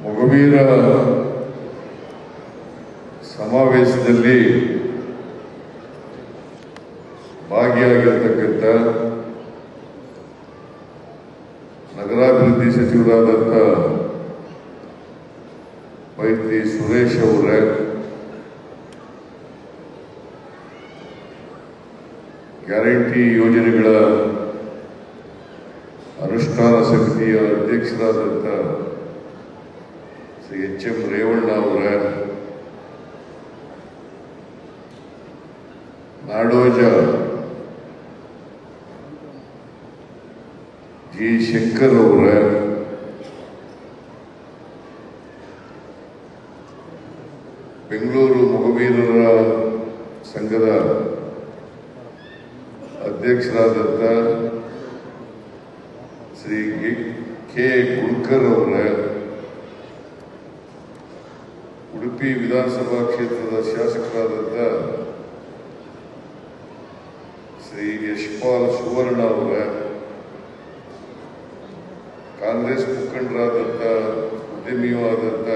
ಮೊಗವೀರ ಸಮಾವೇಶದಲ್ಲಿ ಭಾಗಿಯಾಗಿರ್ತಕ್ಕಂಥ ನಗರಾಭಿವೃದ್ಧಿ ಸಚಿವರಾದಂಥ ಮೈತ್ರಿ ಸುರೇಶ್ ಅವರೇ ಗ್ಯಾರಂಟಿ ಯೋಜನೆಗಳ ಅನುಷ್ಠಾನ ಸಮಿತಿಯ ಅಧ್ಯಕ್ಷರಾದಂಥ ಎಚ್ ಎಂ ರೇವಣ್ಣ ಅವರ ನಾಡೋಜ ಜಿ ಶಂಕರ್ ಅವರ ಬೆಂಗಳೂರು ಮೊಗವೀರರ ಸಂಘದ ಅಧ್ಯಕ್ಷರಾದಂಥ ಶ್ರೀ ಕೆ ಗುಡ್ಕರ್ ಅವರ ಉಡುಪಿ ವಿಧಾನಸಭಾ ಕ್ಷೇತ್ರದ ಶಾಸಕರಾದಂಥ ಶ್ರೀ ಯಶ್ಪಾಲ್ ಸುವರ್ಣ ಅವರ, ಕಾಂಗ್ರೆಸ್ ಮುಖಂಡರಾದಂಥ ಉದ್ಯಮಿಯೂ ಆದಂಥ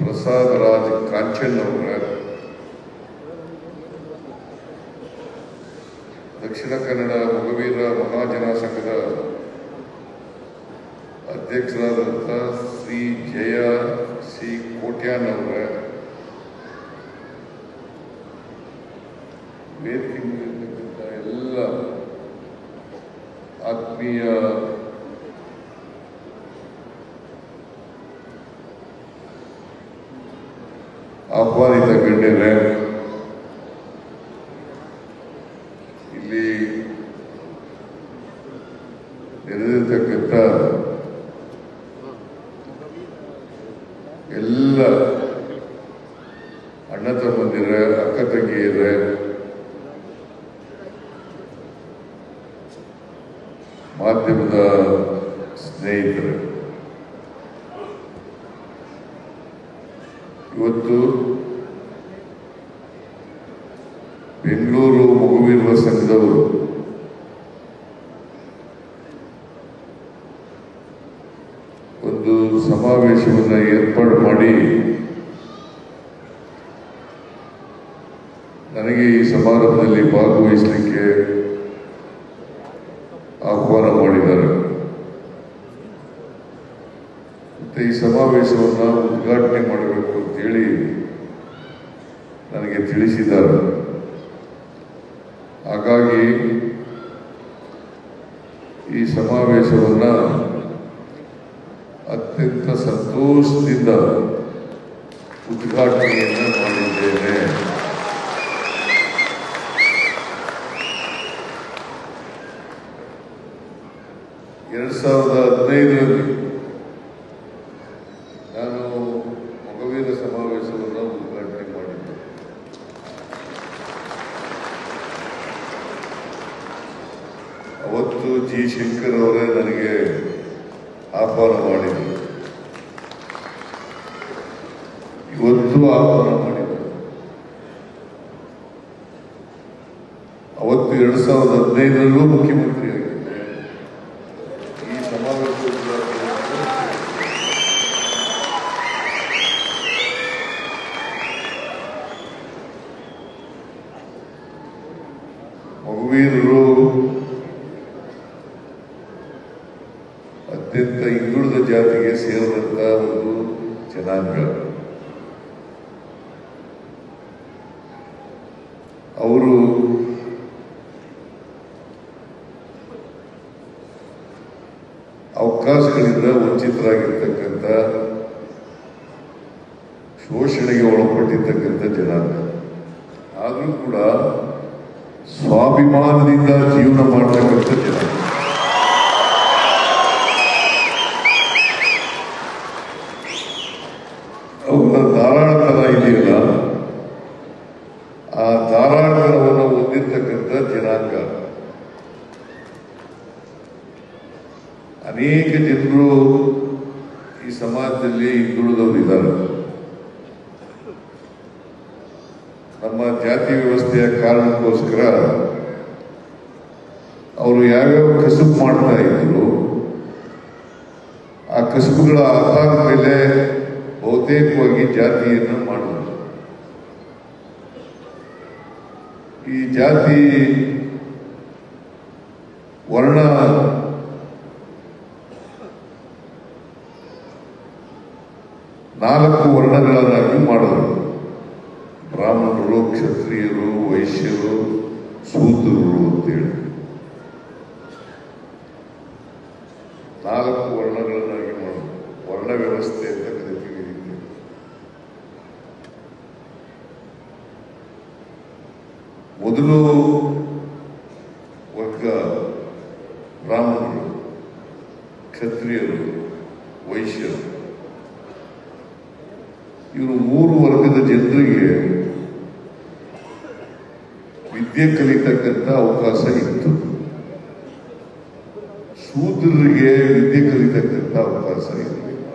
ಪ್ರಸಾದ್ ರಾಜ್ ಕಾಂಚನ್ ಅವರ, ದಕ್ಷಿಣ ಕನ್ನಡ ಮಗವೀರ ಮಹಾಜನ ಸಂಘದ ಅಧ್ಯಕ್ಷರಾದಂಥ ಶ್ರೀ ಜಯ ಸಿ ಕೋಟ್ಯಾನ್ ಅವರ ವೇದಿಕೆ ಎಲ್ಲ ಆತ್ಮೀಯ ಆಹ್ವಾನಿತ ಗಣ್ಯರೇ ಇಲ್ಲಿ ನೆರೆದಿರ್ತಕ್ಕಂಥ ಎಲ್ಲ ಅಣ್ಣ ತಮ್ಮಂದಿರ ಅಕ್ಕ ತಂಗಿಯರ ಮಾಧ್ಯಮದ ಸ್ನೇಹಿತರು. ಇವತ್ತು ಬೆಂಗಳೂರು ಮಗುವಿರುವ ಸಂಘದವರು. ಒಂದು ಸಮಾವೇಶವನ್ನು ಏರ್ಪಾಡು ಮಾಡಿ, ನನಗೆ ಈ ಸಮಾರಂಭದಲ್ಲಿ ಭಾಗವಹಿಸಲಿಕ್ಕೆ ಆಹ್ವಾನ ಮಾಡಿದ್ದಾರೆ. ಮತ್ತು ಈ ಸಮಾವೇಶವನ್ನು ಉದ್ಘಾಟನೆ ಮಾಡಬೇಕು ಅಂತೇಳಿ ನನಗೆ ತಿಳಿಸಿದ್ದಾರೆ. ಹಾಗಾಗಿ ಈ ಸಮಾವೇಶವನ್ನು ಅತ್ಯಂತ ಸಂತೋಷದಿಂದ ಉದ್ಘಾಟನೆಯನ್ನು ಮಾಡಿದ್ದೇನೆ. ಎರಡ್ ಸಾವಿರದ ಹದಿನೈದರಲ್ಲಿ ನಾನು ಮಗವೀರ ಸಮಾವೇಶವನ್ನು ಉದ್ಘಾಟನೆ ಮಾಡಿದ್ದೆ. ಅವತ್ತು ಜಿ. ಶಂಕರ್ ಅವರೇ ನನಗೆ ಆಹ್ವಾನ ಮಾಡಿದರು ಇವತ್ತು ಆಹ್ವಾನ ಮಾಡಿದರು ಅವತ್ತು ಎರಡ್ ಸಾವಿರದ ಹದಿನೈದರಲ್ಲೂ ಮುಖ್ಯಮಂತ್ರಿ ಆಗಿದ್ದೆ ಈ ಸಮಾವೇಶ ಉದ್ಘಾಟನೆ ಮಗುವೀರರು ಅತ್ಯಂತ ಹಿಂದುಳಿದ ಸೇರಿದಂತ ಒಂದು ಜನಾಂಗ. ಅವರು ಅವಕಾಶಗಳಿಂದ ವಂಚಿತರಾಗಿರ್ತಕ್ಕಂಥ, ಶೋಷಣೆಗೆ ಒಳಪಟ್ಟಿರ್ತಕ್ಕಂಥ ಜನಾಂಗ. ಆದರೂ ಕೂಡ ಸ್ವಾಭಿಮಾನದಿಂದ ಜೀವನ ಮಾಡತಕ್ಕಂಥ ಜನಾಂಗ ಅವರ ಧಾರಾಳತನ ಇದೆಯಲ್ಲ ಆ ಧಾರಾಳತನವನ್ನು ಹೊಂದಿರತಕ್ಕಂಥ ಜನಾಂಗ ಅನೇಕ ಜನರು ಈ ಸಮಾಜದಲ್ಲಿ ಹಿಂದುಳಿದವರು ಇದ್ದಾರೆ ನಮ್ಮ ಜಾತಿ ವ್ಯವಸ್ಥೆಯ ಕಾರಣಕ್ಕೋಸ್ಕರ ಅವರು ಯಾವ್ಯಾವ ಕಸುಬು ಮಾಡ್ತಾ ಇದ್ರು, ಆ ಕಸುಬುಗಳ ಆಧಾರದ ಮೇಲೆ ಬಹುತೇಕವಾಗಿ ಜಾತಿಯನ್ನು ಮಾಡಿದ್ರು. ಈ ಜಾತಿ ವರ್ಣ ನಾಲ್ಕು ವರ್ಣಗಳನ್ನಾಗಿ ಮಾಡಿದ್ರು. ಬ್ರಾಹ್ಮಣರು, ಕ್ಷತ್ರಿಯರು, ವೈಶ್ಯರು, ಸೂತ್ರರು ಅಂತೇಳಿ. ನಾಲ್ಕು ವರ್ಣಗಳನ್ನಾಗಿ ಮಾಡಿದ್ರು. ವರ್ಣ ವ್ಯವಸ್ಥೆ ಅಂತ ಕರಿತೀವಿ. ಮೊದಲು ವರ್ಗ ಬ್ರಾಹ್ಮಣರು, ಕ್ಷತ್ರಿಯರು, ವೈಶ್ಯರು. ಇವರು ಮೂರು ವರ್ಗದ ಜನರಿಗೆ ವಿದ್ಯೆ ಕಲಿತಕ್ಕಂಥ ಅವಕಾಶ ಇತ್ತು. ಶೂದ್ರರಿಗೆ ವಿದ್ಯೆ ಕಲಿತಕ್ಕಂಥ ಅವಕಾಶ ಇರಲಿಲ್ಲ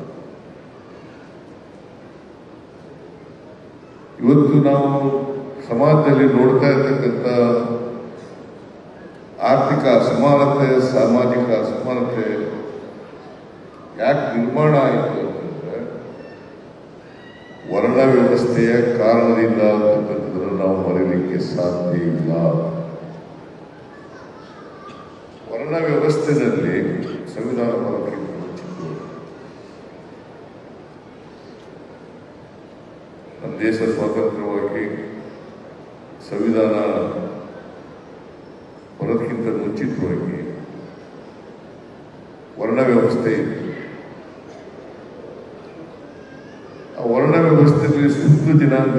ಇವತ್ತು ನಾವು ಸಮಾಜದಲ್ಲಿ ನೋಡ್ತಾ ಇರ್ತಕ್ಕಂಥ ಆರ್ಥಿಕ ಅಸಮಾನತೆ, ಸಾಮಾಜಿಕ ಅಸಮಾನತೆ ಯಾಕೆ ನಿರ್ಮಾಣ ಆಯಿತು? ವರ್ಣ ವ್ಯವಸ್ಥೆಯ ಕಾರಣದಿಂದ ಅಂತಕ್ಕಂಥದ್ದನ್ನು ನಾವು ಮರೆಯಲಿಕ್ಕೆ ಸಾಧ್ಯ ಇಲ್ಲ. ವರ್ಣ ವ್ಯವಸ್ಥೆಯಲ್ಲಿ ಸಂವಿಧಾನ ನಮ್ಮ ದೇಶ ಸ್ವಾತಂತ್ರ್ಯವಾಗಿ ಸಂವಿಧಾನ ಬರೋದಕ್ಕಿಂತ ಮುಂಚಿತವಾಗಿ ವರ್ಣ ವ್ಯವಸ್ಥೆ ಇತ್ತು. ಆ ವರ್ಣ ವ್ಯವಸ್ಥೆಯಲ್ಲಿ ಶುದ್ಧ ಜನಾಂಗ